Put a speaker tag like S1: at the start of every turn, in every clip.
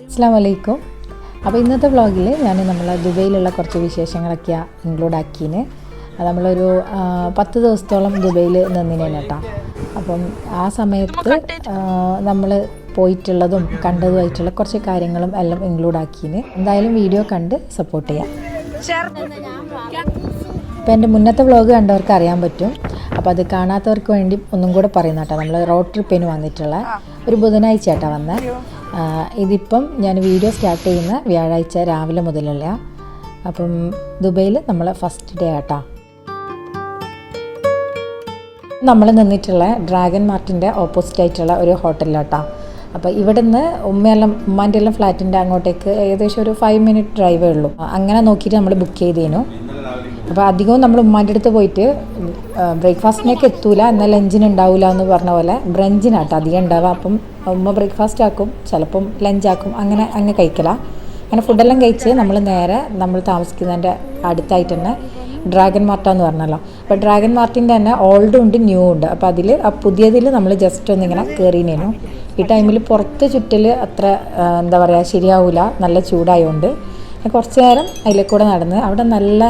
S1: അസ്സാം വലൈക്കും അപ്പോൾ ഇന്നത്തെ വ്ളോഗിൽ ഞാൻ നമ്മൾ ദുബൈയിലുള്ള കുറച്ച് വിശേഷങ്ങളൊക്കെയാണ് ഇൻക്ലൂഡ് ആക്കീന്. അത് നമ്മളൊരു പത്ത് ദിവസത്തോളം ദുബൈയിൽ നിന്നിനെ കേട്ടോ. അപ്പം ആ സമയത്ത് നമ്മൾ പോയിട്ടുള്ളതും കണ്ടതുമായിട്ടുള്ള കുറച്ച് കാര്യങ്ങളും എല്ലാം ഇൻക്ലൂഡ് ആക്കീന്. എന്തായാലും വീഡിയോ കണ്ട് സപ്പോർട്ട് ചെയ്യാം. ഇപ്പം എന്റെ മുന്നത്തെ വ്ളോഗ് കണ്ടവർക്ക് അറിയാൻ പറ്റും. അപ്പോൾ അത് കാണാത്തവർക്ക് വേണ്ടി ഒന്നും കൂടെ പറയുന്ന കേട്ടോ നമ്മൾ റോഡ് ട്രിപ്പിന് വന്നിട്ടുള്ള. ഒരു ബുധനാഴ്ച ആട്ടാ വന്നത് ഇതിപ്പം ഞാൻ വീഡിയോ സ്റ്റാർട്ട് ചെയ്യുന്ന വ്യാഴാഴ്ച രാവിലെ മുതലല്ല. അപ്പം ദുബൈയിൽ നമ്മൾ ഫസ്റ്റ് ഡേ ആട്ടാ. നമ്മൾ നിന്നിട്ടുള്ള ഡ്രാഗൺ മാർട്ടിന്റെ ഓപ്പോസിറ്റ് ആയിട്ടുള്ള ഒരു ഹോട്ടലിലാട്ടാ. അപ്പോൾ ഇവിടുന്ന് ഉമ്മയെല്ലാം ഉമ്മാന്റെ എല്ലാം ഫ്ലാറ്റിന്റെ അങ്ങോട്ടേക്ക് ഏകദേശം ഒരു ഫൈവ് മിനിറ്റ് ഡ്രൈവേ ഉള്ളൂ. അങ്ങനെ നോക്കിയിട്ട് നമ്മൾ ബുക്ക് ചെയ്തേനു. അപ്പോൾ അധികവും നമ്മൾ ഉമ്മാന്റെ അടുത്ത് പോയിട്ട് ബ്രേക്ക്ഫാസ്റ്റിനൊക്കെ എത്തൂല എന്നാൽ ലഞ്ചിന് ഉണ്ടാവില്ല എന്ന് പറഞ്ഞ പോലെ ബ്രഞ്ചിനാട്ടോ അധികം ഉണ്ടാവുക അപ്പം ഉമ്മ ബ്രേക്ക്ഫാസ്റ്റ് ആക്കും ചിലപ്പം ലഞ്ചാക്കും അങ്ങനെ അങ്ങ് കഴിക്കല. അങ്ങനെ ഫുഡെല്ലാം കഴിച്ച് നമ്മൾ നേരെ നമ്മൾ താമസിക്കുന്നതിന്റെ അടുത്തായിട്ട് തന്നെ ഡ്രാഗൺ മാർട്ട എന്ന് പറഞ്ഞല്ലോ. അപ്പോൾ ഡ്രാഗൺ മാർട്ടിന്റെ തന്നെ ഓൾഡും ഉണ്ട് ന്യൂ ഉണ്ട്. അപ്പോൾ അതിൽ ആ പുതിയതിൽ നമ്മൾ ജസ്റ്റ് ഒന്നിങ്ങനെ കയറിനേനു ഈ ടൈമിൽ പുറത്ത് ചുറ്റൽ അത്ര എന്താ പറയുക ശരിയാവില്ല നല്ല ചൂടായതുകൊണ്ട് കുറച്ച് നേരം അതിലെ കൂടെ നടന്ന് അവിടെ നല്ല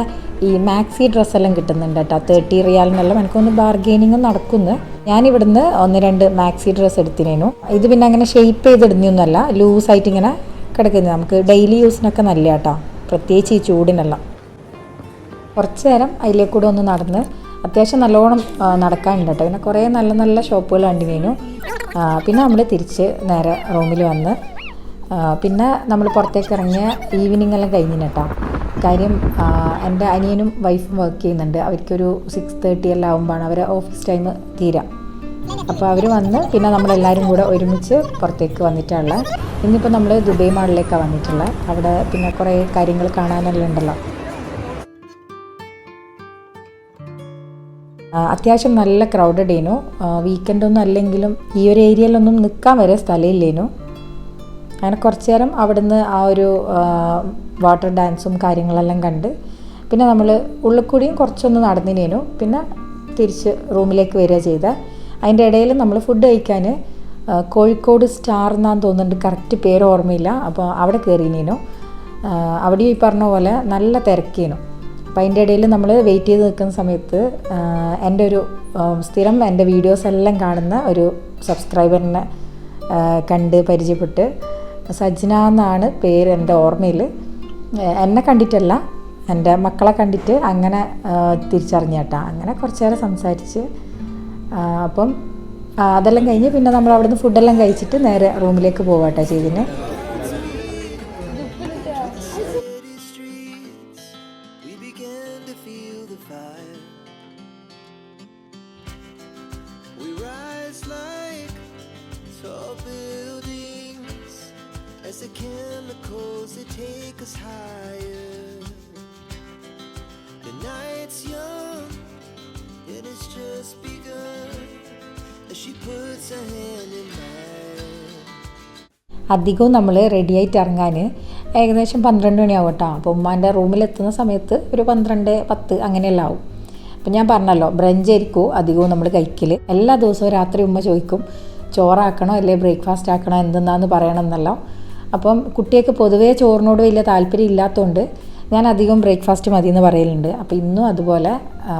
S1: ഈ മാക്സി ഡ്രസ്സെല്ലാം കിട്ടുന്നുണ്ട് കേട്ടോ. തേർട്ടി റിയാലിനെല്ലാം എനിക്കൊന്ന് ബാർഗെയിനിങ്ങും നടക്കുന്നു. ഞാൻ ഞാനിവിടുന്ന് ഒന്ന് രണ്ട് മാക്സി ഡ്രസ്സ് എടുത്തിനേനു. ഇത് പിന്നെ അങ്ങനെ ഷെയ്പ്പ് ചെയ്തിടുന്നൊന്നുമല്ല. ലൂസായിട്ട് ഇങ്ങനെ കിടക്കുന്നത് നമുക്ക് ഡെയിലി യൂസിനൊക്കെ നല്ല കേട്ടോ. പ്രത്യേകിച്ച് ഈ ചൂടിനെല്ലാം. കുറച്ച് നേരം അതിലേക്കൂടെ ഒന്ന് നടന്ന് അത്യാവശ്യം നല്ലോണം നടക്കാനുണ്ട് കേട്ടോ. പിന്നെ കുറേ നല്ല നല്ല ഷോപ്പുകൾ കണ്ടിനു പിന്നെ നമ്മൾ തിരിച്ച് നേരെ റൂമിൽ വന്ന് പിന്നെ നമ്മൾ പുറത്തേക്ക് ഇറങ്ങിയ ഈവനിങ് എല്ലാം കഴിഞ്ഞു കേട്ടോ. കാര്യം എന്റെ അനിയനും വൈഫും വർക്ക് ചെയ്യുന്നുണ്ട്. അവർക്കൊരു സിക്സ് തേർട്ടി എല്ലാം ആകുമ്പോഴാണ് അവരെ ഓഫീസ് ടൈം തീരാം. അപ്പോൾ അവർ വന്ന് പിന്നെ നമ്മളെല്ലാവരും കൂടെ ഒരുമിച്ച് പുറത്തേക്ക് വന്നിട്ടുള്ള ഇന്നിപ്പോൾ നമ്മൾ ദുബൈ മാളിലേക്കാണ് വന്നിട്ടുള്ളത് അവിടെ പിന്നെ കുറേ കാര്യങ്ങൾ കാണാനെല്ലാം ഉണ്ടല്ലോ. അത്യാവശ്യം നല്ല ക്രൗഡഡ് ഏനു. വീക്കെൻഡൊന്നും അല്ലെങ്കിലും ഈ ഒരു ഏരിയയിലൊന്നും നിൽക്കാൻ വരെ സ്ഥലമില്ലേനു അങ്ങനെ കുറച്ചു നേരം അവിടുന്ന് ആ ഒരു വാട്ടർ ഡാൻസും കാര്യങ്ങളെല്ലാം കണ്ട്. പിന്നെ നമ്മൾ ഉള്ളിൽ കൂടിയും കുറച്ചൊന്ന് നടന്നിനേനു പിന്നെ തിരിച്ച് റൂമിലേക്ക് വരിക ചെയ്ത. അതിന്റെ ഇടയിൽ നമ്മൾ ഫുഡ് കഴിക്കാൻ കോഴിക്കോട് സ്റ്റാർ എന്നാന്ന് തോന്നുന്നുണ്ട്. കറക്റ്റ് പേര് ഓർമ്മയില്ല. അപ്പോൾ അവിടെ കയറിനേനു അവിടെ ഈ പറഞ്ഞ പോലെ നല്ല തിരക്കേനു. അപ്പം അതിന്റെ ഇടയിൽ നമ്മൾ വെയിറ്റ് ചെയ്ത് നിൽക്കുന്ന സമയത്ത് എന്റെ ഒരു സ്ഥിരം എന്റെ വീഡിയോസ് എല്ലാം കാണുന്ന ഒരു സബ്സ്ക്രൈബറിനെ കണ്ട് പരിചയപ്പെട്ട്. സജ്ന എന്നാണ് പേര് എന്റെ ഓർമ്മയിൽ. എന്നെ കണ്ടിട്ടല്ല. എന്റെ മക്കളെ കണ്ടിട്ട് അങ്ങനെ തിരിച്ചറിഞ്ഞ കേട്ടാ അങ്ങനെ കുറച്ച് നേരം സംസാരിച്ച് അപ്പം അതെല്ലാം കഴിഞ്ഞ് പിന്നെ നമ്മൾ അവിടുന്ന് ഫുഡെല്ലാം കഴിച്ചിട്ട് നേരെ റൂമിലേക്ക് പോവാട്ടോ ചെയ്തിന്. അധികവും നമ്മൾ റെഡിയായിട്ട് ഇറങ്ങാൻ ഏകദേശം പന്ത്രണ്ട് മണിയാവും കേട്ടോ. അപ്പോൾ ഉമ്മാന്റെ റൂമിലെത്തുന്ന സമയത്ത് ഒരു പന്ത്രണ്ട് പത്ത് അങ്ങനെയെല്ലാം ആവും. അപ്പം ഞാൻ പറഞ്ഞല്ലോ ബ്രഞ്ച് ആയിരിക്കും അധികവും നമ്മൾ കഴിക്കൽ എല്ലാ ദിവസവും രാത്രി ഉമ്മ ചോദിക്കും ചോറാക്കണോ അല്ലെ ബ്രേക്ക്ഫാസ്റ്റ് ആക്കണോ എന്തെന്നാന്ന് പറയണം എന്നല്ലോ. അപ്പം കുട്ടിയൊക്കെ പൊതുവേ ചോറിനോട് വലിയ താല്പര്യം ഇല്ലാത്തതുകൊണ്ട് ഞാൻ അധികം ബ്രേക്ക്ഫാസ്റ്റ് മതി എന്ന് പറയലുണ്ട്. അപ്പോൾ ഇന്നും അതുപോലെ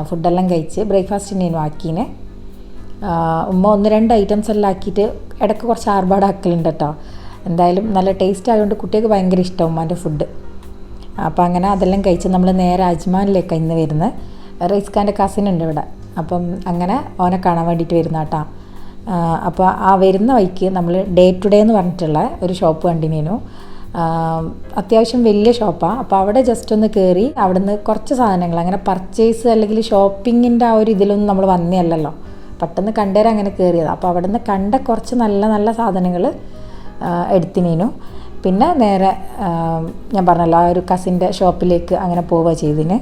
S1: ഫുഡെല്ലാം കഴിച്ച് ബ്രേക്ക്ഫാസ്റ്റിനേനും ആക്കീനെ. ആ, ഉമ്മ ഒന്ന് രണ്ട് ഐറ്റംസ് എല്ലാം ആക്കിയിട്ട് ഇടയ്ക്ക് കുറച്ച് ആർഭാടാക്കലുണ്ട് കേട്ടോ. എന്തായാലും നല്ല ടേസ്റ്റ് ആയതുകൊണ്ട് കുട്ടികൾക്ക് ഭയങ്കര ഇഷ്ടം ഉമ്മാന്റെ ഫുഡ് അപ്പോൾ അങ്ങനെ അതെല്ലാം കഴിച്ച് നമ്മൾ നേരെ അജ്മാനിലേക്കാണ് ഇന്ന് വരുന്നത് റൈസ്ഖാന്റെ കസിൻ ഉണ്ട് ഇവിടെ. അപ്പം അങ്ങനെ ഓനെ കാണാൻ വേണ്ടിയിട്ട് വരുന്ന കേട്ടോ അപ്പോൾ ആ വരുന്ന വഴിക്ക് നമ്മൾ ഡേ ടു ഡേ എന്ന് പറഞ്ഞിട്ടുള്ള ഒരു ഷോപ്പ് കണ്ടിനു അത്യാവശ്യം വലിയ ഷോപ്പാണ് അപ്പോൾ അവിടെ ജസ്റ്റ് ഒന്ന് കയറി അവിടുന്ന് കുറച്ച് സാധനങ്ങൾ അങ്ങനെ പർച്ചേസ് അല്ലെങ്കിൽ ഷോപ്പിങ്ങിന്റെ ആ ഒരു ഇതിലൊന്നും നമ്മൾ വന്നേ അല്ലല്ലോ പെട്ടെന്ന് കണ്ടേരം അങ്ങനെ കയറിയത് അപ്പോൾ അവിടെ നിന്ന് കണ്ട കുറച്ച് നല്ല നല്ല സാധനങ്ങൾ എടുത്തിനു പിന്നെ നേരെ ഞാൻ പറഞ്ഞല്ലോ ആ ഒരു കസിന്റെ ഷോപ്പിലേക്ക് അങ്ങനെ പോവുക ചെയ്തിന്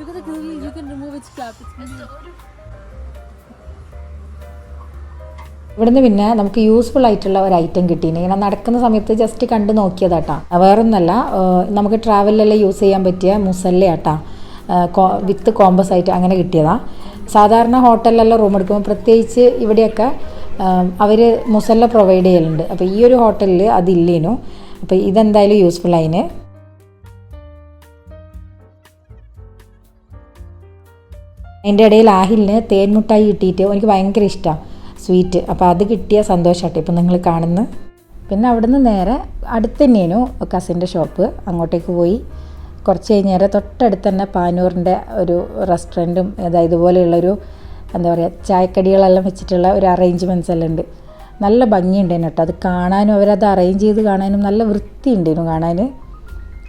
S2: Look at the glue, you can remove its cap. It's.
S1: ഇവിടുന്ന് പിന്നെ നമുക്ക് യൂസ്ഫുൾ ആയിട്ടുള്ള ഒരു ഐറ്റം കിട്ടിയിന്. ഇങ്ങനെ നടക്കുന്ന സമയത്ത് ജസ്റ്റ് കണ്ട് നോക്കിയതാട്ടാ. വേറൊന്നല്ല നമുക്ക് ട്രാവലിലെല്ലാം യൂസ് ചെയ്യാൻ പറ്റിയ മുസല്ലയാട്ടാ. വിത്ത് കോമ്പസ് ആയിട്ട് അങ്ങനെ കിട്ടിയതാ. സാധാരണ ഹോട്ടലിലെല്ലാം റൂം എടുക്കുമ്പോൾ പ്രത്യേകിച്ച് ഇവിടെയൊക്കെ അവർ മുസല്ല പ്രൊവൈഡ് ചെയ്യലുണ്ട്. അപ്പോൾ ഈ ഒരു ഹോട്ടലിൽ അതില്ലേനു. അപ്പോൾ ഇതെന്തായാലും യൂസ്ഫുൾ ആയിന്. അതിന്റെ ഇടയിൽ ആഹിലിന് തേൻമുട്ടായി കിട്ടിയിട്ട് എനിക്ക് ഭയങ്കര ഇഷ്ടമാണ് സ്വീറ്റ്. അപ്പോൾ അത് കിട്ടിയ സന്തോഷമാട്ടെ ഇപ്പം നിങ്ങൾ കാണുന്നു. പിന്നെ അവിടുന്ന് നേരെ അടുത്ത് തന്നെയാണ് കസിന്റെ ഷോപ്പ് അങ്ങോട്ടേക്ക് പോയി കുറച്ച് കഴിഞ്ഞേരം തൊട്ടടുത്ത് തന്നെ പാനൂറിന്റെ ഒരു റെസ്റ്റോറന്റും അതായത് ഇതുപോലെയുള്ളൊരു എന്താ പറയുക ചായക്കടികളെല്ലാം വെച്ചിട്ടുള്ള ഒരു അറേഞ്ച്മെന്റ്സ് എല്ലാം ഉണ്ട്. നല്ല ഭംഗിയുണ്ടായിരുന്നു കേട്ടോ. അത് കാണാനും അവരത് അറേഞ്ച് ചെയ്ത് കാണാനും നല്ല വൃത്തി ഉണ്ടായിരുന്നു കാണാൻ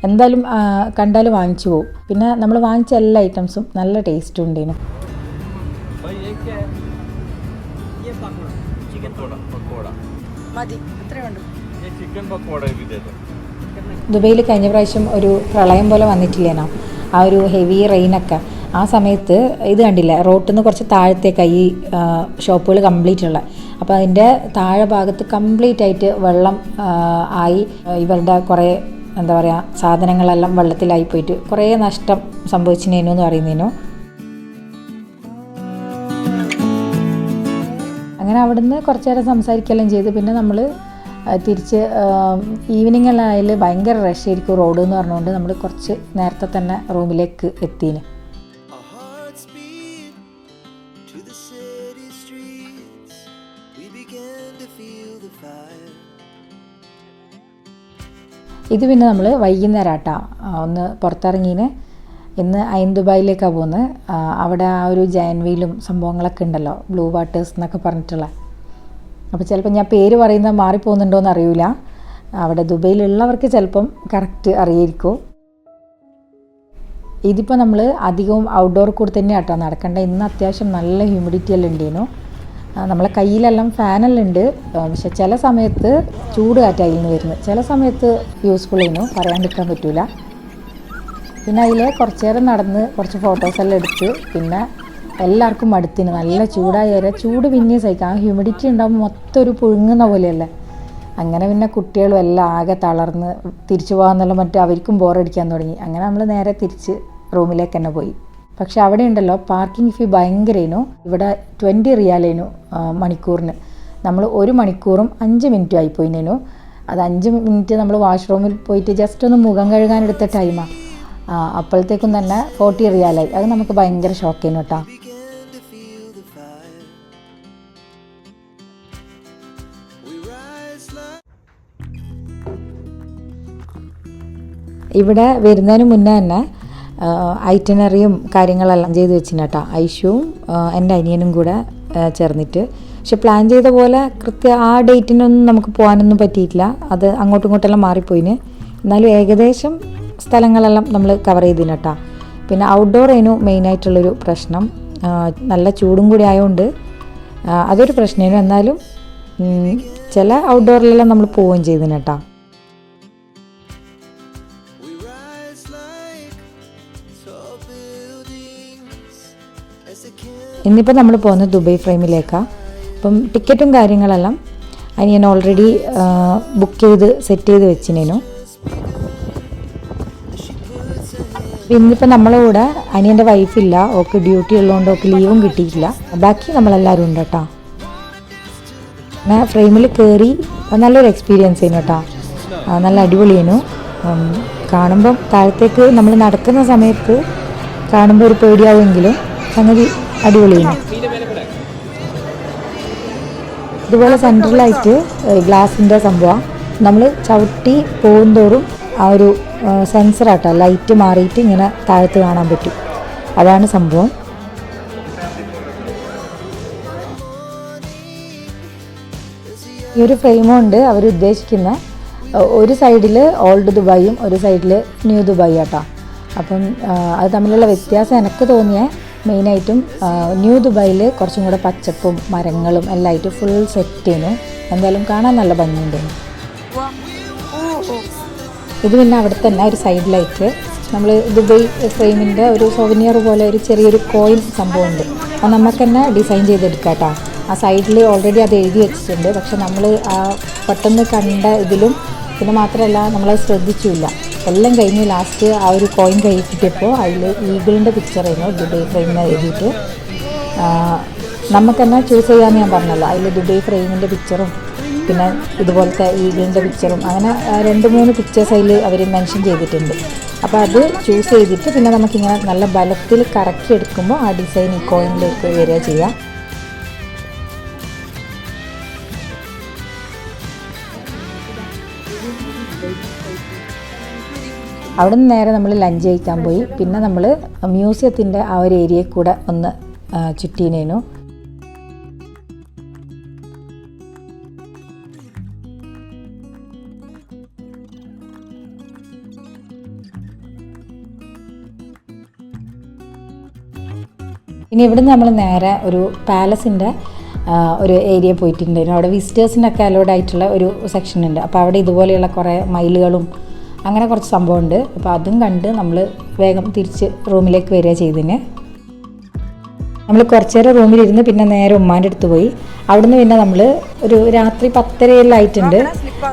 S1: എന്തായാലും കണ്ടാലും വാങ്ങിച്ചു പോകും പിന്നെ നമ്മൾ വാങ്ങിച്ച എല്ലാ ഐറ്റംസും നല്ല ടേസ്റ്റും ഉണ്ടായിരുന്നു.
S3: ചിക്കൻ
S1: ദുബൈയിൽ കഴിഞ്ഞ പ്രാവശ്യം ഒരു പ്രളയം പോലെ വന്നിട്ടില്ലേനോ ആ ഒരു ഹെവി റെയിനൊക്കെ ആ സമയത്ത് ഇത് കണ്ടില്ല? റോട്ടിൽ നിന്ന് കുറച്ച് താഴത്തേക്ക് ഈ ഷോപ്പുകൾ കംപ്ലീറ്റ് ഉള്ള. അപ്പോൾ അതിന്റെ താഴെ ഭാഗത്ത് കംപ്ലീറ്റ് ആയിട്ട് വെള്ളം ആയി. ഇവരുടെ കുറേ എന്താ പറയുക സാധനങ്ങളെല്ലാം വെള്ളത്തിലായി പോയിട്ട് കുറേ നഷ്ടം സംഭവിച്ചിനേനു എന്ന് പറയുന്നതിനു അങ്ങനെ അവിടുന്ന് കുറച്ച് നേരം സംസാരിക്കുകയെല്ലാം ചെയ്ത്. പിന്നെ നമ്മൾ തിരിച്ച് ഈവനിങ് എല്ലാം ആയാൽ ഭയങ്കര റഷ് ആയിരിക്കും റോഡ് എന്ന് പറഞ്ഞുകൊണ്ട് നമ്മൾ കുറച്ച് നേരത്തെ തന്നെ റൂമിലേക്ക് എത്തിന്. ഇത് പിന്നെ നമ്മൾ വൈകുന്നേരം ആട്ടാ ഒന്ന് പുറത്തിറങ്ങീന്. ഇന്ന് അയൻ ദുബായിലേക്കാണ് പോകുന്നത് അവിടെ ആ ഒരു ജയൻവീലും സംഭവങ്ങളൊക്കെ ഉണ്ടല്ലോ ബ്ലൂ വാട്ടേഴ്സ് എന്നൊക്കെ പറഞ്ഞിട്ടുള്ള. അപ്പോൾ ചിലപ്പോൾ ഞാൻ പേര് പറയുന്നത് മാറിപ്പോകുന്നുണ്ടോ എന്ന് അറിയില്ല അവിടെ ദുബൈയിലുള്ളവർക്ക് ചിലപ്പം കറക്റ്റ് അറിയായിരിക്കും. ഇതിപ്പോൾ നമ്മൾ അധികവും ഔട്ട്ഡോർ കൂടെ തന്നെ ആട്ടോ നടക്കേണ്ട. ഇന്ന് അത്യാവശ്യം നല്ല ഹ്യൂമിഡിറ്റി എല്ലാം ഉണ്ടേനു. നമ്മളെ കയ്യിലെല്ലാം ഫാനെല്ലാം ഉണ്ട്. പക്ഷെ ചില സമയത്ത് ചൂട് കാറ്റായി നിന്ന് വരുന്നത്. ചില സമയത്ത് യൂസ്ഫുൾ ചെയ്യുന്നു പറയാണ്ടിരിക്കാൻ പറ്റൂല. പിന്നെ അതിൽ കുറച്ച് നേരം നടന്ന് കുറച്ച് ഫോട്ടോസെല്ലാം എടുത്ത് പിന്നെ എല്ലാവർക്കും മടുത്തിന്. നല്ല ചൂടായി വരെ ചൂട് പിന്നെയും സഹിക്കാം. ആ ഹ്യൂമിഡിറ്റി ഉണ്ടാകുമ്പോൾ മൊത്തം ഒരു പുഴുങ്ങുന്ന പോലെയല്ലേ. അങ്ങനെ പിന്നെ കുട്ടികളും എല്ലാം ആകെ തളർന്ന് തിരിച്ചു പോകാമെന്നുള്ള മറ്റേ അവർക്കും ബോറടിക്കാൻ തുടങ്ങി. അങ്ങനെ നമ്മൾ നേരെ തിരിച്ച് റൂമിലേക്ക് തന്നെ പോയി. പക്ഷെ അവിടെ ഉണ്ടല്ലോ പാർക്കിംഗ് ഫീ ഭയങ്കരേനു ഇവിടെ ട്വന്റി റിയാലേനു മണിക്കൂറിന്. നമ്മൾ ഒരു മണിക്കൂറും അഞ്ച് മിനിറ്റും ആയിപ്പോയിനേനു അത് അഞ്ച് മിനിറ്റ് നമ്മൾ വാഷ്റൂമിൽ പോയിട്ട് ജസ്റ്റ് ഒന്ന് മുഖം കഴുകാൻ എടുത്ത ടൈമാണ് അപ്പോഴത്തേക്കും തന്നെ ഫോർട്ടി റിയാലായി. അത് നമുക്ക് ഭയങ്കര ഷോക്കേനു കേട്ടോ. ഇവിടെ വരുന്നതിന് മുന്നേ തന്നെ ഐറ്റനറിയും കാര്യങ്ങളെല്ലാം ചെയ്ത് വെച്ചിന് കേട്ടോ. ഐഷുവും എന്റെ അനിയനും കൂടെ ചേർന്നിട്ട്. പക്ഷെ പ്ലാൻ ചെയ്ത പോലെ കൃത്യ ആ ഡേറ്റിനൊന്നും നമുക്ക് പോകാനൊന്നും പറ്റിയിട്ടില്ല. അത് അങ്ങോട്ടും ഇങ്ങോട്ടെല്ലാം മാറിപ്പോയിന്. എന്നാലും ഏകദേശം സ്ഥലങ്ങളെല്ലാം നമ്മൾ കവർ ചെയ്തിന് കേട്ടോ പിന്നെ ഔട്ട്ഡോർ ആയിരുന്നു മെയിനായിട്ടുള്ളൊരു പ്രശ്നം. നല്ല ചൂടും കൂടി ആയതുകൊണ്ട് അതൊരു പ്രശ്നമായിരുന്നു എന്നാലും ചില ഔട്ട്ഡോറിലെല്ലാം നമ്മൾ പോവുകയും ചെയ്തിന് കേട്ടോ ഇന്നിപ്പോൾ നമ്മൾ പോകുന്നത് ദുബൈ ഫ്രെയിമിലേക്കാണ് അപ്പം ടിക്കറ്റും കാര്യങ്ങളെല്ലാം അനിയൻ ഓൾറെഡി ബുക്ക് ചെയ്ത് സെറ്റ് ചെയ്ത് വെച്ചിനേനു. ഇന്നിപ്പോൾ നമ്മളെ കൂടെ അനിയന്റെ വൈഫില്ല ഓക്ക് ഡ്യൂട്ടി ഉള്ളതുകൊണ്ട് ഓക്ക് ലീവും കിട്ടിയിട്ടില്ല. ബാക്കി നമ്മളെല്ലാവരും ഉണ്ട് കേട്ടോ. ഞാൻ ഫ്രെയിമിൽ കയറി നല്ലൊരു എക്സ്പീരിയൻസ് ചെയ്യുന്നു കേട്ടോ. നല്ല അടിപൊളിയേനു. കാണുമ്പം താഴത്തേക്ക് നമ്മൾ നടക്കുന്ന സമയത്ത് കാണുമ്പോൾ ഒരു പേടിയാവുമെങ്കിലും സംഗതി അടിപൊളിയാണ് ഇതുപോലെ സെൻട്രലായിട്ട് ഗ്ലാസിന്റെ സംഭവം. നമ്മൾ ചവിട്ടി പോകുന്തോറും ആ ഒരു സെൻസറാട്ടോ ലൈറ്റ് മാറിയിട്ട് ഇങ്ങനെ താഴത്ത് കാണാൻ പറ്റും. അതാണ് സംഭവം. ഈ ഒരു ഫ്രെയിം കൊണ്ട് അവർ ഉദ്ദേശിക്കുന്ന. ഒരു സൈഡിൽ ഓൾഡ് ദുബായും ഒരു സൈഡിൽ ന്യൂ ദുബായി ആട്ടോ അപ്പം അത് തമ്മിലുള്ള വ്യത്യാസം എനിക്ക് തോന്നിയ മെയിനായിട്ടും ന്യൂ ദുബായിൽ കുറച്ചും കൂടെ പച്ചപ്പും മരങ്ങളും എല്ലാം ആയിട്ട് ഫുൾ സെറ്റ് ചെയ്യുന്നു. എന്തായാലും കാണാൻ നല്ല ഭംഗിയുണ്ടായിരുന്നു ഇത് പിന്നെ അവിടെ തന്നെ ഒരു സൈഡിലായിട്ട് നമ്മൾ ദുബൈ ഫ്രെയിമിന്റെ ഒരു സോവനിയർ പോലെ ഒരു ചെറിയൊരു കോയിൻ സംഭവമുണ്ട്. അത് നമുക്ക് തന്നെ ഡിസൈൻ ചെയ്തെടുക്കാം കേട്ടോ ആ സൈഡിൽ ഓൾറെഡി അത് എഴുതി വെച്ചിട്ടുണ്ട്. പക്ഷെ നമ്മൾ ആ പെട്ടെന്ന് കണ്ട ഇതിലും പിന്നെ മാത്രമല്ല നമ്മളത് ശ്രദ്ധിച്ചില്ല. എല്ലാം കഴിഞ്ഞ് ലാസ്റ്റ് ആ ഒരു കോയിൻ കൈ കിട്ടിയപ്പോൾ അതിൽ ഈഗിളിന്റെ പിക്ചർ ആയിരുന്നു ദുബൈ ഫ്രെയിമിന് എഴുതിയിട്ട്. നമുക്ക് തന്നെ ചൂസ് ചെയ്യാമെന്ന് ഞാൻ പറഞ്ഞല്ലോ. അതിൽ ദുബൈ ഫ്രെയിമിന്റെ പിക്ചറും പിന്നെ ഇതുപോലത്തെ ഈഗിളിന്റെ പിക്ചറും അങ്ങനെ രണ്ട് മൂന്ന് പിക്ചേഴ്സ് അതിൽ അവർ മെൻഷൻ ചെയ്തിട്ടുണ്ട്. അപ്പോൾ അത് ചൂസ് ചെയ്തിട്ട് പിന്നെ നമുക്കിങ്ങനെ നല്ല ബലത്തിൽ കറക്കി എടുക്കുമ്പോൾ ആ ഡിസൈൻ ഈ കോയിനിലേക്ക് വരിക ചെയ്യാം. അവിടെ നിന്ന് നേരെ നമ്മൾ ലഞ്ച് കഴിക്കാൻ പോയി. പിന്നെ നമ്മൾ മ്യൂസിയത്തിന്റെ ആ ഒരു ഏരിയയിൽ കൂടെ ഒന്ന് ചുറ്റീനേനു. ഇനി ഇവിടുന്ന് നമ്മൾ നേരെ ഒരു പാലസിന്റെ ഒരു ഏരിയ പോയിട്ടുണ്ടായിരുന്നു. അവിടെ വിസിറ്റേഴ്സിനൊക്കെ അലോഡ് ആയിട്ടുള്ള ഒരു സെക്ഷൻ ഉണ്ട്. അപ്പോൾ അവിടെ ഇതുപോലെയുള്ള കുറേ മൈലുകളും അങ്ങനെ കുറച്ച് സംഭവമുണ്ട്. അപ്പോൾ അതും കണ്ട് നമ്മൾ വേഗം തിരിച്ച് റൂമിലേക്ക് വരിക ചെയ്തതിന്. നമ്മൾ കുറച്ച് നേരം റൂമിലിരുന്ന് പിന്നെ നേരെ ഉമ്മാന്റെ അടുത്ത് പോയി. അവിടുന്ന് പിന്നെ നമ്മൾ ഒരു രാത്രി പത്തരയിലായിട്ടുണ്ട്.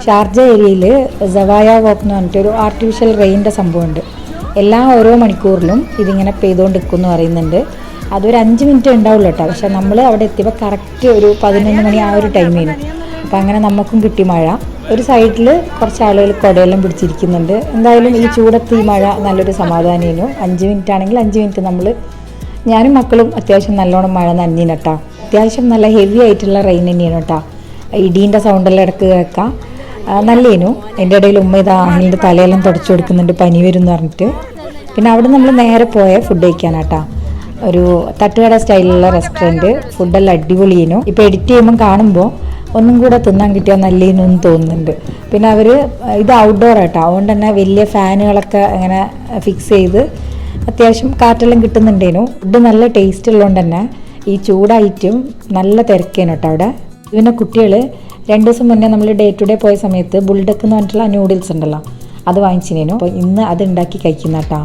S1: ഷാർജ ഏരിയയിൽ സവായ വോക്ക് എന്ന് പറഞ്ഞിട്ട് ഒരു ആർട്ടിഫിഷ്യൽ റെയിന്റെ സംഭവമുണ്ട്. എല്ലാ ഓരോ മണിക്കൂറിലും ഇതിങ്ങനെ പെയ്തുകൊണ്ട് നിൽക്കുമെന്ന് പറയുന്നുണ്ട്. അതൊരു അഞ്ച് മിനിറ്റ് ഉണ്ടാവുള്ളൂ കേട്ടോ. പക്ഷെ നമ്മൾ അവിടെ എത്തിയപ്പോൾ കറക്റ്റ് ഒരു പതിനൊന്ന് മണി ആ ഒരു ടൈമിന് അപ്പോൾ അങ്ങനെ നമുക്കും കിട്ടി മഴ. ഒരു സൈഡിൽ കുറച്ച് ആളുകൾ കുടയെല്ലാം പിടിച്ചിരിക്കുന്നുണ്ട്. എന്തായാലും ഈ ചൂടത്ത് ഈ മഴ നല്ലൊരു സമാധാനമായിരുന്നു അഞ്ച് മിനിറ്റ് ആണെങ്കിൽ അഞ്ച് മിനിറ്റ് നമ്മൾ ഞാനും മക്കളും അത്യാവശ്യം നല്ലോണം മഴ നനഞ്ഞിന് കേട്ടോ. അത്യാവശ്യം നല്ല ഹെവി ആയിട്ടുള്ള റെയിൻ തന്നെയാണ് കേട്ടോ. ഇടീന്റെ സൗണ്ടെല്ലാം ഇടയ്ക്ക് കേൾക്കാം. നല്ലേനു. എന്റെ ഇടയിൽ ഉമ്മ ഇത് ആഹിലിന്റെ തലയെല്ലാം തുടച്ചു കൊടുക്കുന്നുണ്ട്. പനി വരും എന്ന് പറഞ്ഞിട്ട്. പിന്നെ അവിടെ നമ്മൾ നേരെ പോയ ഫുഡ് കഴിക്കാനാട്ടാ ഒരു തട്ടുകട സ്റ്റൈലിലുള്ള റെസ്റ്റോറന്റ് ഫുഡെല്ലാം അടിപൊളിയേനു. ഇപ്പോൾ എഡിറ്റ് ചെയ്യുമ്പോൾ കാണുമ്പോൾ ഒന്നും കൂടെ തിന്നാൻ കിട്ടിയാൽ നല്ലതിനൊന്നും തോന്നുന്നുണ്ട്. പിന്നെ അവർ ഇത് ഔട്ട്ഡോർ ആട്ടോ. അതുകൊണ്ട് തന്നെ വലിയ ഫാനുകളൊക്കെ അങ്ങനെ ഫിക്സ് ചെയ്ത് അത്യാവശ്യം കാറ്റെല്ലാം കിട്ടുന്നുണ്ടേനു. ഫുഡ് നല്ല ടേസ്റ്റ് ഉള്ളതുകൊണ്ട് തന്നെ ഈ ചൂടായിട്ടും നല്ല തിരക്കേനു കേട്ടോ അവിടെ. പിന്നെ കുട്ടികൾ രണ്ട് ദിവസം മുന്നേ നമ്മൾ ഡേ ടു ഡേ പോയ സമയത്ത് ബുൾഡക്ക് എന്ന് പറഞ്ഞിട്ടുള്ള നൂഡിൽസ് ഉണ്ടല്ലോ അത് വാങ്ങിച്ചിനേനു. അപ്പോൾ ഇന്ന് അത് ഉണ്ടാക്കി കഴിക്കുന്ന കേട്ടോ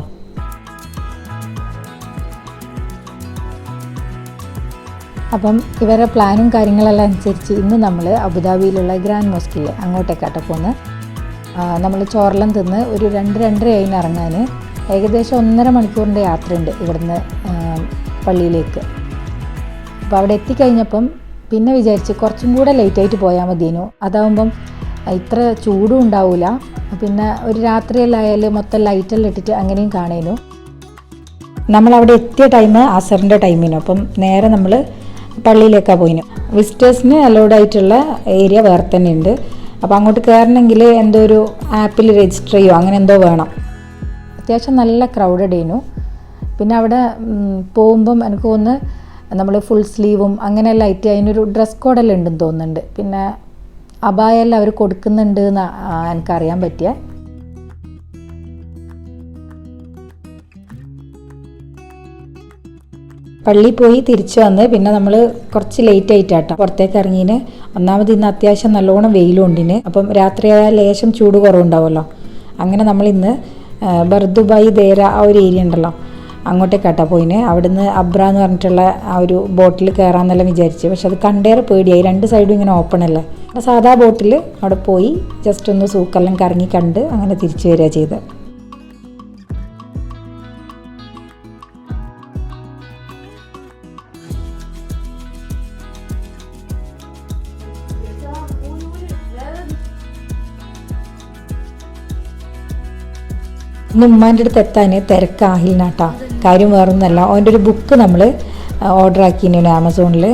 S1: അപ്പം ഇവരുടെ പ്ലാനും കാര്യങ്ങളെല്ലാം അനുസരിച്ച് ഇന്ന് നമ്മൾ അബുദാബിയിലുള്ള ഗ്രാൻഡ് മോസ്കിൽ അങ്ങോട്ടേക്കാട്ടെ പോന്ന്. നമ്മൾ ചോറെല്ലാം തിന്ന് ഒരു രണ്ട് രണ്ടര കഴിഞ്ഞ് ഇറങ്ങാൻ ഏകദേശം ഒന്നര മണിക്കൂറിന്റെ യാത്രയുണ്ട് ഇവിടുന്ന് പള്ളിയിലേക്ക്. അപ്പോൾ അവിടെ എത്തിക്കഴിഞ്ഞപ്പം പിന്നെ വിചാരിച്ച് കുറച്ചും കൂടെ ലേറ്റായിട്ട് പോയാൽ മതിയേനു. അതാവുമ്പം ഇത്ര ചൂടും ഉണ്ടാവില്ല പിന്നെ ഒരു രാത്രിയിലായാലും മൊത്തം ലൈറ്റെല്ലാം ഇട്ടിട്ട് അങ്ങനെയും കാണേനു. നമ്മളവിടെ എത്തിയ ടൈം അസറിന്റെ ടൈമിനു അപ്പം നേരെ നമ്മൾ പള്ളിയിലേക്കാണ് പോയിന്. വിസിറ്റേഴ്സിന് അലോഡ് ആയിട്ടുള്ള ഏരിയ വേറെ തന്നെ ഉണ്ട് അപ്പോൾ അങ്ങോട്ട് കയറണമെങ്കിൽ എന്തോ ഒരു ആപ്പിൽ രജിസ്റ്റർ ചെയ്യുമോ അങ്ങനെ എന്തോ വേണം. അത്യാവശ്യം നല്ല ക്രൗഡഡ് ആയിരുന്നു പിന്നെ അവിടെ പോകുമ്പം എനിക്ക് തോന്നുന്നു നമ്മൾ ഫുൾ സ്ലീവും അങ്ങനെ ലൈറ്റ് അതിനൊരു ഡ്രസ് കോഡെല്ലാം ഉണ്ടെന്ന് തോന്നുന്നുണ്ട്. പിന്നെ അബായെല്ലാം അവർ കൊടുക്കുന്നുണ്ട് എന്ന് എനിക്കറിയാൻ പറ്റിയ. പള്ളിയിൽ പോയി തിരിച്ചു വന്ന് പിന്നെ നമ്മൾ കുറച്ച് ലേറ്റ് ആയിട്ടാട്ടോ പുറത്തേക്ക് ഇറങ്ങിന്. ഒന്നാമത് ഇന്ന് അത്യാവശ്യം നല്ലോണം വെയിലും ഉണ്ടിന് അപ്പം രാത്രിയായ ലേശം ചൂട് കുറവുണ്ടാവുമല്ലോ. അങ്ങനെ നമ്മൾ ഇന്ന് ബർദുബായി ദേര ആ ഒരു ഏരിയ ഉണ്ടല്ലോ. അങ്ങോട്ടേക്കാട്ടാ പോയിന്. അവിടുന്ന് അബ്ര എന്ന് പറഞ്ഞിട്ടുള്ള ആ ഒരു ബോട്ടിൽ കയറാമെന്നെല്ലാം വിചാരിച്ചു. പക്ഷെ അത് കണ്ടേറെ പേടിയായി. രണ്ട് സൈഡും ഇങ്ങനെ ഓപ്പൺ അല്ലേ. സാധാ ബോട്ടിൽ അവിടെ പോയി ജസ്റ്റ് ഒന്ന് സൂക്കെല്ലാം കറങ്ങി കണ്ട് അങ്ങനെ തിരിച്ചു വരിക ചെയ്തത്. ഇന്ന് ഉമ്മാന്റെ അടുത്ത് എത്താൻ തിരക്ക് കാര്യം വേറൊന്നുമല്ല അവന്റെ ഒരു ബുക്ക് നമ്മൾ ഓർഡർ ആക്കിയിരുന്നു ആമസോണിൽ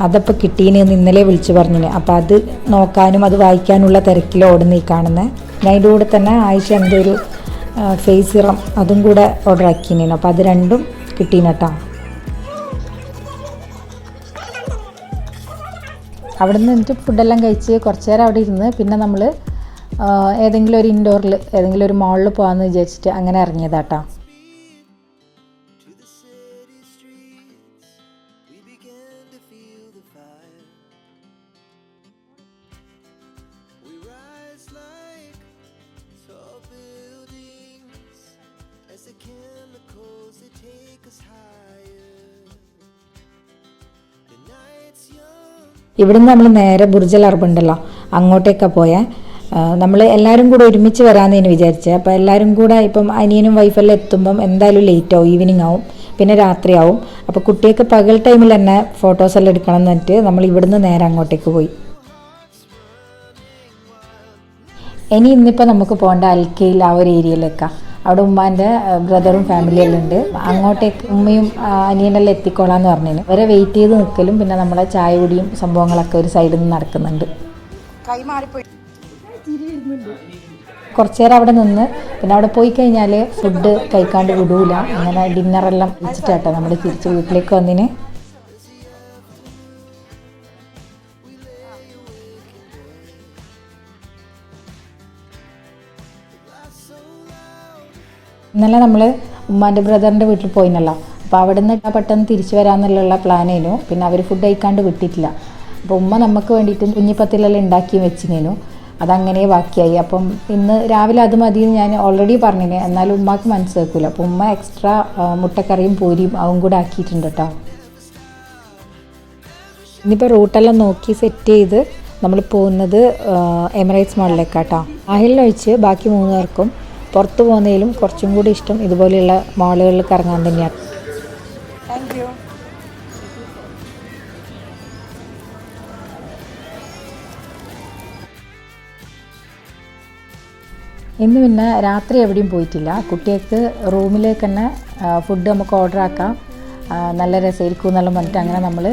S1: അതപ്പോൾ കിട്ടീനെന്ന് ഇന്നലെ വിളിച്ചു പറഞ്ഞു അപ്പോൾ അത് നോക്കാനും അത് വായിക്കാനുള്ള തിരക്കിൽ ഓടുന്ന ഈ കാണുന്നത് ഞാൻ അതിന്റെ കൂടെ തന്നെ ആഴ്ച എന്തോ ഒരു ഫേസ് സിറം അതും കൂടെ ഓർഡർ ആക്കിയിരുന്നു അപ്പോൾ അത് രണ്ടും കിട്ടീനട്ടാ അവിടെ നിന്ന് എന്നിട്ട് ഫുഡെല്ലാം കഴിച്ച് കുറച്ച് നേരം അവിടെ ഇരുന്ന് പിന്നെ നമ്മൾ ഏതെങ്കിലും ഒരു ഇൻഡോറിൽ ഏതെങ്കിലും ഒരു മാളിൽ പോകാമെന്ന് വിചാരിച്ചിട്ട് അങ്ങനെ ഇറങ്ങിയതാട്ടോ. ഇവിടുന്ന് നമ്മൾ നേരെ ബുർജൽ അറബുണ്ടല്ലോ അങ്ങോട്ടേക്കാണ് പോയേ. നമ്മൾ എല്ലാവരും കൂടെ ഒരുമിച്ച് വരാമെന്ന് ഞാൻ വിചാരിച്ചത് അപ്പോൾ എല്ലാവരും കൂടെ ഇപ്പം അനിയനും വൈഫെല്ലാം എത്തുമ്പം എന്തായാലും ലേറ്റ് ആവും ഈവനിങ് ആവും. പിന്നെ രാത്രിയാവും. അപ്പോൾ കുട്ടിയൊക്കെ പകൽ ടൈമിൽ തന്നെ ഫോട്ടോസ് എല്ലാം എടുക്കണം എന്ന് പറഞ്ഞിട്ട് നമ്മൾ ഇവിടുന്ന് നേരെ അങ്ങോട്ടേക്ക് പോയി. ഇനി ഇന്നിപ്പോൾ നമുക്ക് പോകേണ്ട അൽക്കയിൽ ആ ഒരു ഏരിയയിലേക്കാണ് അവിടെ ഉമ്മാന്റെ ബ്രദറും ഫാമിലിയെല്ലാം ഉണ്ട്. അങ്ങോട്ടേക്ക് ഉമ്മയും അനിയനെല്ലാം എത്തിക്കോളാന്ന് പറഞ്ഞിന്. അവരെ വെയിറ്റ് ചെയ്ത് നിൽക്കലും പിന്നെ നമ്മളെ ചായ കുടിയും സംഭവങ്ങളൊക്കെ ഒരു സൈഡിൽ നിന്ന് നടക്കുന്നുണ്ട്.
S2: കൈ മാറിപ്പോയി
S1: കുറച്ച് നേരം അവിടെ നിന്ന് പിന്നെ അവിടെ പോയി കഴിഞ്ഞാൽ ഫുഡ് കഴിക്കാണ്ട് വിടൂല. അങ്ങനെ ഡിന്നറെല്ലാം വെച്ചിട്ടാട്ടോ നമ്മൾ തിരിച്ച് വീട്ടിലേക്ക് വന്നിന്. ഇന്നലെ നമ്മൾ ഉമ്മാന്റെ ബ്രദറിന്റെ വീട്ടിൽ പോയിനല്ലോ അപ്പോൾ അവിടെ നിന്ന് പെട്ടെന്ന് തിരിച്ചു വരാമെന്നുള്ള പ്ലാനേനു പിന്നെ അവർ ഫുഡ് കഴിക്കാണ്ട് വിട്ടിട്ടില്ല. അപ്പോൾ ഉമ്മ നമുക്ക് വേണ്ടിയിട്ട് കുഞ്ഞിപ്പത്തിലെല്ലാം ഉണ്ടാക്കി വെച്ചിനേനു. അതങ്ങനെ ബാക്കിയായി. അപ്പം ഇന്ന് രാവിലെ അത് മതി എന്ന് ഞാൻ ഓൾറെഡി പറഞ്ഞില്ലേ. എന്നാലും ഉമ്മാക്ക് മനസ്സിലാക്കൂല. അപ്പോൾ ഉമ്മ എക്സ്ട്രാ മുട്ടക്കറിയും പൂരിയും അതും കൂടെ ആക്കിയിട്ടുണ്ട് കേട്ടോ. ഇനിയിപ്പോൾ റൂട്ടെല്ലാം നോക്കി സെറ്റ് ചെയ്ത് നമ്മൾ പോകുന്നത് എമിറേറ്റ്സ് മാളിലേക്കാട്ടോ അഹിലൊഴിച്ച് ബാക്കി മൂന്ന് പേർക്കും പുറത്ത് പോകുന്നതിലും കുറച്ചും കൂടി ഇഷ്ടം ഇതുപോലെയുള്ള മാളുകളിൽ കറങ്ങാൻ തന്നെയാണ്.
S2: താങ്ക് യു
S1: ഇന്ന് പിന്നെ രാത്രി എവിടെയും പോയിട്ടില്ല. കുട്ടികൾക്ക് റൂമിലേക്ക് തന്നെ ഫുഡ് നമുക്ക് ഓർഡർ ആക്കാം. നല്ല രസമായിരിക്കും എന്നെല്ലാം പറഞ്ഞിട്ട് അങ്ങനെ നമ്മൾ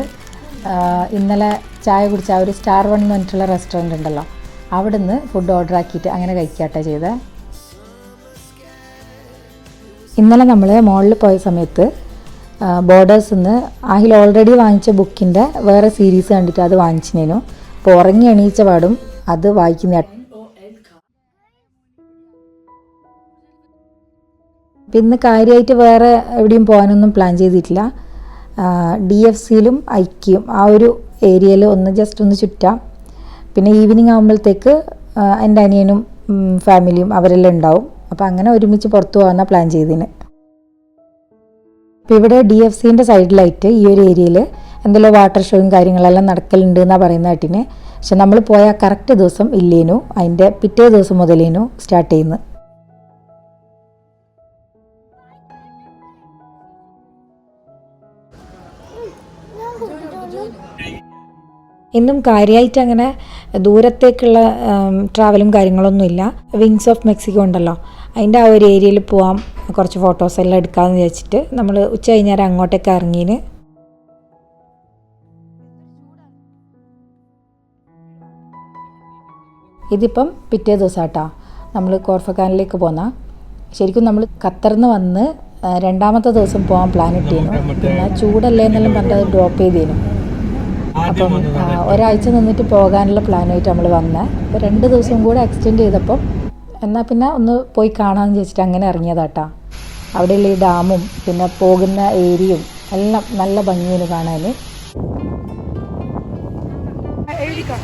S1: ഇന്നലെ ചായ കുടിച്ച ആ ഒരു സ്റ്റാർ വൺ എന്ന് പറഞ്ഞിട്ടുള്ള റെസ്റ്റോറന്റ് ഉണ്ടല്ലോ അവിടെ നിന്ന് ഫുഡ് ഓർഡർ ആക്കിയിട്ട് അങ്ങനെ കഴിക്കട്ടെ ചെയ്തത് ഇന്നലെ നമ്മൾ മോളിൽ പോയ സമയത്ത് ബോർഡേഴ്സ് നിന്ന് ആഹിൽ ഓൾറെഡി വാങ്ങിച്ച ബുക്കിന്റെ വേറെ സീരീസ് കണ്ടിട്ട് അത് വാങ്ങിച്ചിനേനു. അപ്പോൾ ഉറങ്ങി എണീച്ച പാടും അത് വായിക്കുന്ന അപ്പം കാര്യമായിട്ട് വേറെ എവിടെയും പോകാനൊന്നും പ്ലാൻ ചെയ്തിട്ടില്ല. ഡി എഫ് സിയിലും ഐക്യയും ആ ഒരു ഏരിയയിൽ ഒന്ന് ജസ്റ്റ് ഒന്ന് ചുറ്റാം. പിന്നെ ഈവനിങ് ആകുമ്പോഴത്തേക്ക് എന്റെ അനിയനും ഫാമിലിയും അവരെല്ലാം ഉണ്ടാവും. അപ്പോൾ അങ്ങനെ ഒരുമിച്ച് പുറത്തു പോകാമെന്നാണ് പ്ലാൻ ചെയ്തതിന് അപ്പോൾ ഇവിടെ ഡി എഫ് സിന്റെ സൈഡിലായിട്ട് ഈ ഒരു ഏരിയയിൽ എന്തെല്ലോ വാട്ടർ ഷോയും കാര്യങ്ങളെല്ലാം നടക്കലുണ്ട് എന്നാണ് പറയുന്ന കാട്ടിന്. പക്ഷെ നമ്മൾ പോയ കറക്റ്റ് ദിവസം ഇല്ലേനു. അതിന്റെ പിറ്റേ ദിവസം മുതലേനു സ്റ്റാർട്ട് ചെയ്യുന്നത് ഇന്നും കാര്യമായിട്ട് അങ്ങനെ ദൂരത്തേക്കുള്ള ട്രാവലും കാര്യങ്ങളൊന്നുമില്ല വിങ്സ് ഓഫ് മെക്സിക്കോ ഉണ്ടല്ലോ. അതിന്റെ ആ ഒരു ഏരിയയിൽ പോവാം. കുറച്ച് ഫോട്ടോസ് എല്ലാം എടുക്കാമെന്ന് വിചാരിച്ചിട്ട് നമ്മൾ ഉച്ച കഴിഞ്ഞാൽ അങ്ങോട്ടേക്ക് ഇറങ്ങിന്. ഇതിപ്പം പിറ്റേ ദിവസം കേട്ടോ നമ്മൾ കോർഫക്കാനിലേക്ക് പോന്ന. ശരിക്കും നമ്മൾ ഖത്തറിന്ന് വന്ന് രണ്ടാമത്തെ ദിവസം പോകാൻ പ്ലാൻ ഇട്ടിരുന്നു പിന്നെ ചൂടല്ലേ എന്നെല്ലാം പറഞ്ഞത് ഡ്രോപ്പ് ചെയ്തേനു. അപ്പം ഒരാഴ്ച നിന്നിട്ട് പോകാനുള്ള പ്ലാനായിട്ട് നമ്മൾ വന്നത് അപ്പോൾ രണ്ട് ദിവസം കൂടെ എക്സ്റ്റെൻഡ് ചെയ്തപ്പോൾ എന്നാൽ പിന്നെ ഒന്ന് പോയി കാണാമെന്ന് ചോദിച്ചിട്ട് അങ്ങനെ ഇറങ്ങിയതാട്ടാ. അവിടെയുള്ള ഈ ഡാമും പിന്നെ പോകുന്ന ഏരിയയും എല്ലാം നല്ല ഭംഗിയിൽ കാണാൻ
S2: എഴുതിക്കോ.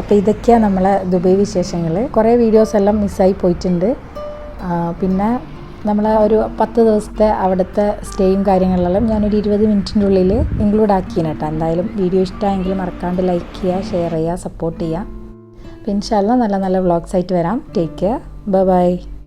S1: അപ്പോൾ ഇതൊക്കെയാണ് നമ്മളെ ദുബൈ വിശേഷങ്ങൾ കുറേ വീഡിയോസ് എല്ലാം മിസ്സായി പോയിട്ടുണ്ട്. പിന്നെ നമ്മൾ ഒരു പത്ത് ദിവസത്തെ അവിടുത്തെ സ്റ്റേയും കാര്യങ്ങളെല്ലാം ഞാനൊരു ഇരുപത് മിനിറ്റിന്റെ ഉള്ളിൽ ഇൻക്ലൂഡ് ആക്കിയാണ് കേട്ടോ എന്തായാലും വീഡിയോ ഇഷ്ടമായെങ്കിൽ മറക്കാണ്ട് ലൈക്ക് ചെയ്യുക ഷെയർ ചെയ്യുക സപ്പോർട്ട് ചെയ്യുക അപ്പോൾ ഇൻഷാല്ല നല്ല നല്ല വ്ളോഗ്സ് ആയിട്ട് വരാം. Take care Bye bye.